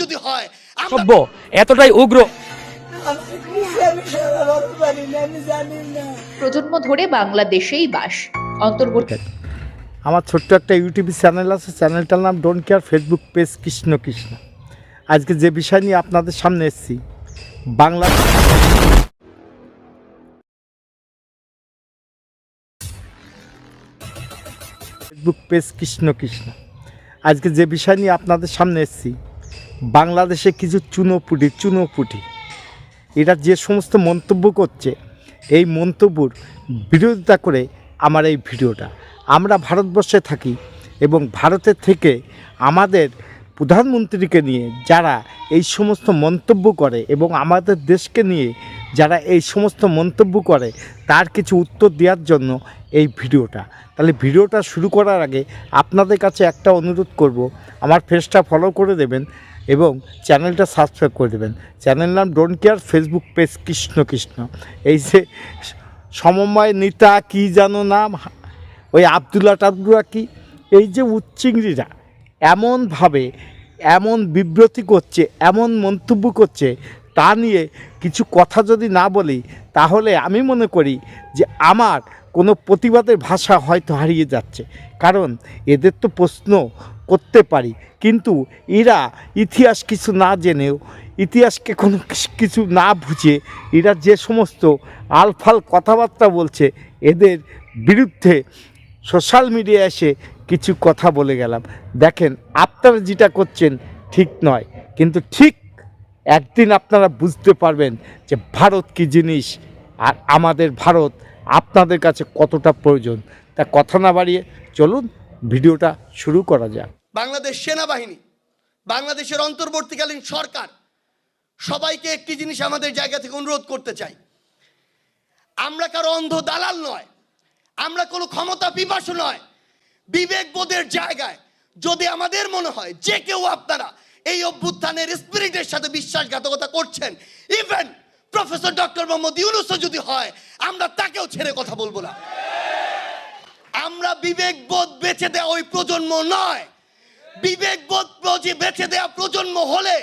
যদি হয় সভ্য এতটাই উগ্র। প্রজন্ম ধরে বাংলাদেশেই বাস। অন্তর্বর্তী আমার ছোট্ট একটা ইউটিউব চ্যানেল আছে চ্যানেলটার নাম don't care Facebook page Krishna Krishna. আজকে যে বিষয় নিয়ে আপনাদের সামনে এসেছি বাংলা ফেসবুক পেজ কৃষ্ণ কৃষ্ণ। আজকে যে বিষয় নিয়ে আপনাদের সামনে এসেছি বাংলাদেশে কিছু চুনোপুটি চুনোপুটি। এরা যে সমস্ত মন্তব্য করছে, এই মন্তব্যর বিরোধিতা করে আমার এই ভিডিওটা। আমরা ভারতবর্ষে থাকি এবং ভারতের থেকে আমাদের প্রধানমন্ত্রীকে নিয়ে যারা এই সমস্ত মন্তব্য করে এবং আমাদের দেশকে নিয়ে যারা এই সমস্ত মন্তব্য করে, তার কিছু উত্তর দেওয়ার জন্য এই ভিডিওটা। তাহলে ভিডিওটা শুরু করার আগে আপনাদের কাছে একটা অনুরোধ করব, আমার ফেসটা ফলো করে দেবেন। এবং চ্যানেলটা সাবস্ক্রাইব করে দেবেন। চ্যানেল নাম don't care Facebook page Krishna Krishna. এই যে সমময় নেতা কী জানো নাম, ওই আবদুল্লা টাবদুল্লা কি? এই যে উচ্চিংড়িরা এমনভাবে, এমন বিব্রতি করছে, এমন মন্তব্য করছে, তা নিয়ে কিছু কথা যদি না বলি, তাহলে আমি মনে করি যে আমার কোনো প্রতিবাদের ভাষা হয়তো হারিয়ে যাচ্ছে। কারণ এদের তো প্রশ্ন করতে পারি। কিন্তু এরা ইতিহাস কিছু না জেনেও, ইতিহাসকে কোনো কিছু না বুঝে, এরা যে সমস্ত আলফাল কথাবার্তা বলছে, এদের বিরুদ্ধে সোশ্যাল মিডিয়ায় এসে কিছু কথা বলে গেলাম। দেখেন, আপনারা যেটা করছেন ঠিক নয়। কিন্তু ঠিক একদিন আপনারা বুঝতে পারবেন যে ভারত কী জিনিস, আর আমাদের ভারত আপনাদের কাছে কতটা প্রয়োজন। তা কথা না বাড়িয়ে চলুন, ভিডিওটা শুরু করা যাক। বাংলাদেশ সেনাবাহিনী, বাংলাদেশের অন্তর্বর্তীকালীন সরকার, সবাইকে একটি জিনিস আমাদের জায়গা থেকে অনুরোধ করতে চাই। আমরা কারও অন্ধ দালাল নয়, আমরা কোনো ক্ষমতা পিপাসু নয় বিবেকবোধের জায়গায় যদি আমাদের মনে হয় যে কেউ আপনারা এই অভ্যুত্থানের স্পিরিটের সাথে বিশ্বাসঘাতকতা করছেন ইভেন প্রফেসর ডক্টর মোহাম্মদ ইউনুসও যদি হয়, আমরা তাকেও ছেড়ে কথা বলব না। আমরা বিবেকবোধ বেছে দেওয়া ওই প্রজন্ম নয় বিবেকবোধ বেছে দেওয়া প্রজন্ম হলে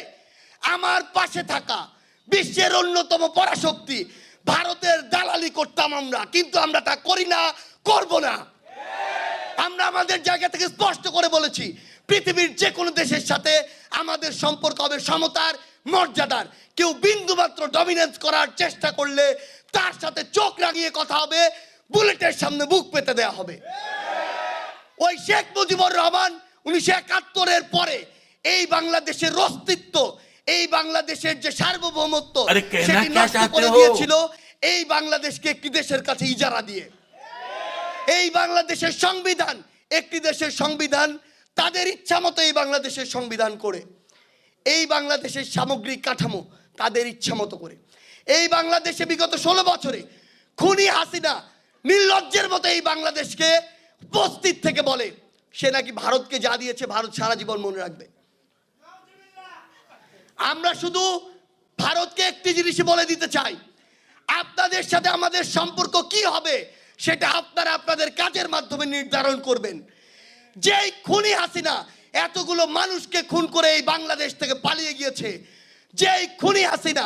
আমার পাশে থাকা বিশ্বের অন্যতম পরাশক্তি, ভারতের দালালি করতাম আমরা, কিন্তু আমরা তা করি না, করব না। আমরা আমাদের জায়গা থেকে স্পষ্ট করে বলেছি, পৃথিবীর যে কোনো দেশের সাথে আমাদের সম্পর্ক হবে সমতার মর্যাদার। কেউ বিন্দুমাত্র ডমিনেন্স করার চেষ্টা করলে তার সাথে চোখ লাগিয়ে কথা হবে বুলেটের সামনে বুক পেতে দেওয়া হবে। ওই শেখ মুজিবুর রহমান উনিশশো একাত্তরের পরে এই বাংলাদেশের অস্তিত্ব এই বাংলাদেশের যে সার্বভৌমত্ব সেটি নষ্ট করে দিয়েছিল এই বাংলাদেশকে একটি দেশের কাছে ইজারা দিয়ে। এই বাংলাদেশের সংবিধান একটি দেশের সংবিধান তাদের ইচ্ছা মতো এই বাংলাদেশের সংবিধান করে। এই বাংলাদেশের সামগ্রিক কাঠামো তাদের ইচ্ছা মতো করে। এই বাংলাদেশে বিগত ষোলো বছরে খুনি হাসিনা নির্লজ্জের মতো এই বাংলাদেশকে উপস্থিত থেকে বলে সে নাকি ভারতকে যা দিয়েছে, ভারত সারা জীবন মনে রাখবে। আমরা শুধু ভারতকে একটি জিনিস বলে দিতে চাই। আপনাদের সাথে আমাদের সম্পর্ক কি হবে, সেটা আপনারা আপনাদের কাজের মাধ্যমে নির্ধারণ করবেন। যেই খুনি হাসিনা এতগুলো মানুষকে খুন করে এই বাংলাদেশ থেকে পালিয়ে গিয়েছে, যেই খুনি হাসিনা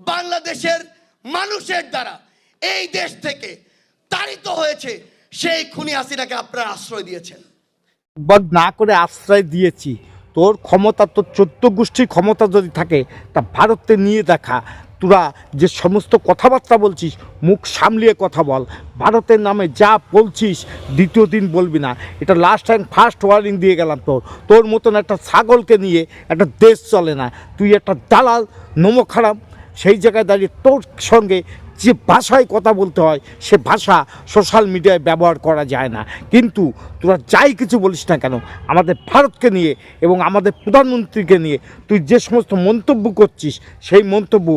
বাংলাদেশের মানুষের দ্বারা এই দেশ থেকে তাড়িত হয়েছে, সেই খুনি হাসিনাকে আপনারা আশ্রয় দিয়েছেন। বদ না করে আশ্রয় দিয়েছি। তোর ক্ষমতা, তোর চোদ্দ গোষ্ঠীর ক্ষমতা যদি থাকে, তা ভারতে নিয়ে দেখা। তোরা যে সমস্ত কথাবার্তা বলছিস, মুখ সামলিয়ে কথা বল। ভারতের নামে যা বলছিস, দ্বিতীয় দিন বলবি না। এটা লাস্ট টাইম ফার্স্ট ওয়ার্নিং দিয়ে গেলাম তোর। তোর মতন একটা ছাগলকে নিয়ে একটা দেশ চলে না। তুই একটা দালাল, নমো খারাপ সেই জায়গায় দাঁড়িয়ে তোর সঙ্গে যে ভাষায় কথা বলতে হয় সে ভাষা সোশ্যাল মিডিয়ায় ব্যবহার করা যায় না। কিন্তু তোরা যাই কিছু বলিস না কেন আমাদের ভারতকে নিয়ে এবং আমাদের প্রধানমন্ত্রীকে নিয়ে তুই যে সমস্ত মন্তব্য করছিস সেই মন্তব্য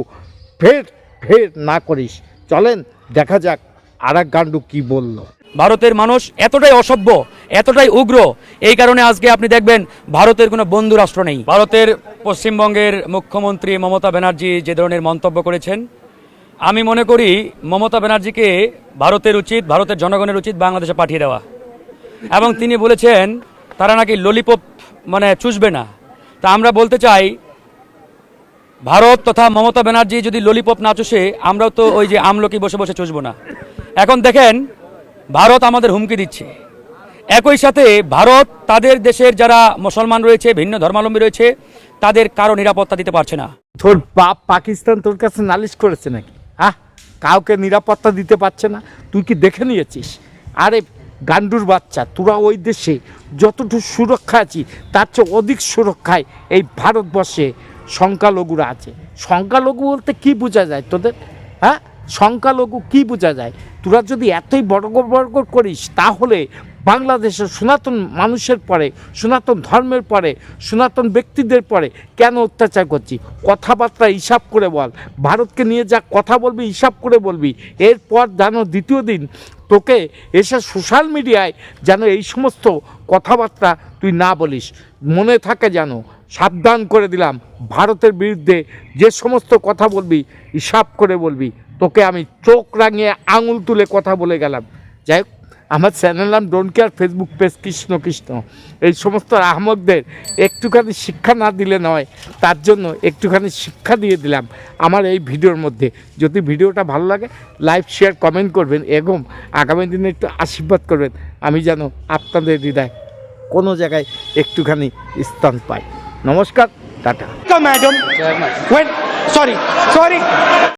ফের ফের না করিস। চলেন দেখা যাক আর এক গান্ডু কী বলল। ভারতের মানুষ এতটাই অসভ্য এতটাই উগ্র এই কারণে আজকে আপনি দেখবেন ভারতের কোনো বন্ধু রাষ্ট্র নেই। ভারতের পশ্চিমবঙ্গের মুখ্যমন্ত্রী মমতা ব্যানার্জি যে ধরনের মন্তব্য করেছেন আমি মনে করি মমতা ব্যানার্জিকে ভারতের উচিত, ভারতের জনগণের উচিত বাংলাদেশে পাঠিয়ে দেওয়া। এবং তিনি বলেছেন, তারা নাকি ললিপপ মানে চুষবে না। তা আমরা বলতে চাই, ভারত তথা মমতা ব্যানার্জি যদি ললিপপ না চুষে, আমরাও তো ওই যে আমলকি বসে বসে চুষবো না। এখন দেখেন, ভারত আমাদের হুমকি দিচ্ছে। একই সাথে ভারত তাদের দেশের যারা মুসলমান রয়েছে, ভিন্ন ধর্মাবলম্বী রয়েছে, তাদের কারও নিরাপত্তা দিতে পারছে না। তোর বাপ পাকিস্তান তোর কাছে নালিশ করেছে নাকি? হ্যাঁ? কাউকে নিরাপত্তা দিতে পারছে না। তুই কি দেখে নিয়েছিস? আরে গান্ডুর বাচ্চা, তোরা ওই দেশে যতটুকু সুরক্ষা আছি, তার চেয়ে অধিক সুরক্ষায় এই ভারতবর্ষে সংখ্যালঘুরা আছে। সংখ্যালঘু বলতে কি বোঝা যায় তোদের? হ্যাঁ? সংখ্যালঘু কি বোঝা যায়? তোরা যদি এতই বড় বর্গ করিস, তাহলে বাংলাদেশের সনাতন মানুষের পরে, সনাতন ধর্মের পরে, সনাতন ব্যক্তিদের পরে কেন অত্যাচার করছি? কথাবার্তা হিসাব করে বল। ভারতকে নিয়ে যা কথা বলবি, হিসাব করে বলবি। এরপর জানো দ্বিতীয় দিন তোকে এসে সোশ্যাল মিডিয়ায় যেন এই সমস্ত কথাবার্তা তুই না বলিস। মনে থাকে যেন, সাবধান করে দিলাম। ভারতের বিরুদ্ধে যে সমস্ত কথা বলবি, হিসাব করে বলবি। তোকে আমি চোখ রাঙিয়ে আঙুল তুলে কথা বলে গেলাম। যাই হোক আমার চ্যানেল নাম don't care Facebook page Krishna Krishna এই সমস্ত আহমকদের একটুখানি শিক্ষা না দিলে নয় তার জন্য একটুখানি শিক্ষা দিয়ে দিলাম আমার এই ভিডিওর মধ্যে যদি ভিডিওটা ভালো লাগে লাইক শেয়ার কমেন্ট করবেন এবং আগামী দিনে একটু আশীর্বাদ করবেন আমি যেন আপনাদের হৃদয় কোনো জায়গায় একটুখানি স্থান পাই নমস্কার টাটা. When, sorry sorry.